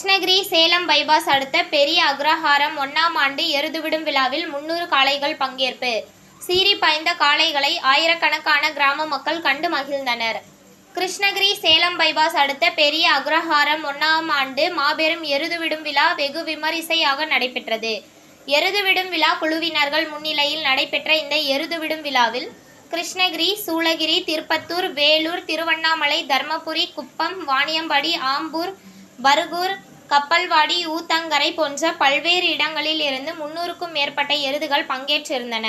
Krishnagiri Salem bypass அடுத்த பெரிய அக்ரஹாரம் ஒன்னாம் ஆண்டு எருதுவிடும் விழாவில் முன்னூறு காளைகள் பங்கேற்பு. சீறி பாய்ந்த காளைகளை ஆயிரக்கணக்கான கிராம மக்கள் கண்டு மகிழ்ந்தனர். கிருஷ்ணகிரி சேலம் பைபாஸ் அடுத்த பெரிய அக்ரஹாரம் ஒன்னாம் ஆண்டு மாபெரும் எருதுவிடும் விழா வெகு விமரிசையாக நடைபெற்றது. எருதுவிடும் விழா குழுவினர்கள் முன்னிலையில் நடைபெற்ற இந்த எருதுவிடும் விழாவில் கிருஷ்ணகிரி சூளகிரி திருப்பத்தூர் வேலூர் திருவண்ணாமலை தர்மபுரி குப்பம் வாணியம்பாடி ஆம்பூர் பருகூர் கப்பல்வாடி ஊத்தங்கரை போன்ற பல்வேறு இடங்களில் இருந்து முன்னூறுக்கும் மேற்பட்ட எருதுகள் பங்கேற்றிருந்தன.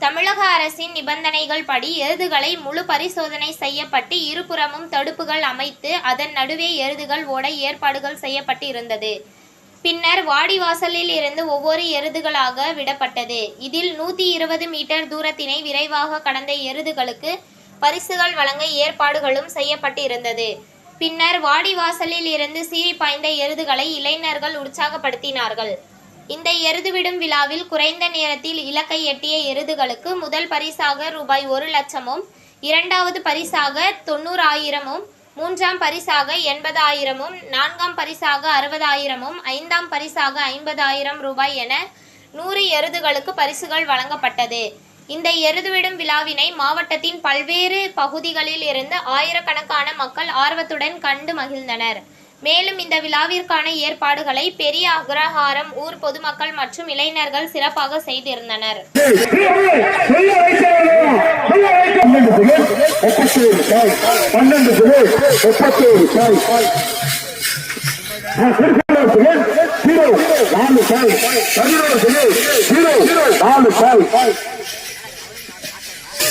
தமிழக அரசின் நிபந்தனைகள் படி எருதுகளை முழு பரிசோதனை செய்யப்பட்டு இருபுறமும் தடுப்புகள் அமைத்து அதன் நடுவே எருதுகள் ஓட ஏற்பாடுகள் செய்யப்பட்டு இருந்தது பின்னர் வாடிவாசலில் இருந்து ஒவ்வொரு எருதுகளாக விடப்பட்டது. இதில் நூற்றி இருபது மீட்டர் தூரத்தினை விரைவாக கடந்த எருதுகளுக்கு பரிசுகள் வழங்க ஏற்பாடுகளும் செய்யப்பட்டிருந்தது. பின்னர் வாடிவாசலில் இருந்து சீறி பாய்ந்த எருதுகளை இளைஞர்கள் உற்சாகப்படுத்தினார்கள். இந்த எருதுவிடும் விழாவில் குறைந்த நேரத்தில் இலக்கை எட்டிய எருதுகளுக்கு முதல் பரிசாக ரூபாய் ஒரு லட்சமும் இரண்டாவது பரிசாக தொண்ணூறாயிரமும் மூன்றாம் பரிசாக எண்பதாயிரமும் நான்காம் பரிசாக அறுபதாயிரமும் ஐந்தாம் பரிசாக ஐம்பதாயிரம் ரூபாய் என நூறு எருதுகளுக்கு பரிசுகள் வழங்கப்பட்டது. இந்த எருதுவிடும் விழாவினை மாவட்டத்தின் பல்வேறு பகுதிகளில் இருந்து ஆயிரக்கணக்கான மக்கள் ஆர்வத்துடன் கண்டு மகிழ்ந்தனர் மேலும் இந்த விழாவிற்கான ஏற்பாடுகளை பெரிய அக்ரஹாரம் ஊர் பொதுமக்கள் மற்றும் இளைஞர்கள் சிறப்பாக செய்திருந்தனர் ஜீரோ நாலு பதினோரு ஜீரோ நாலு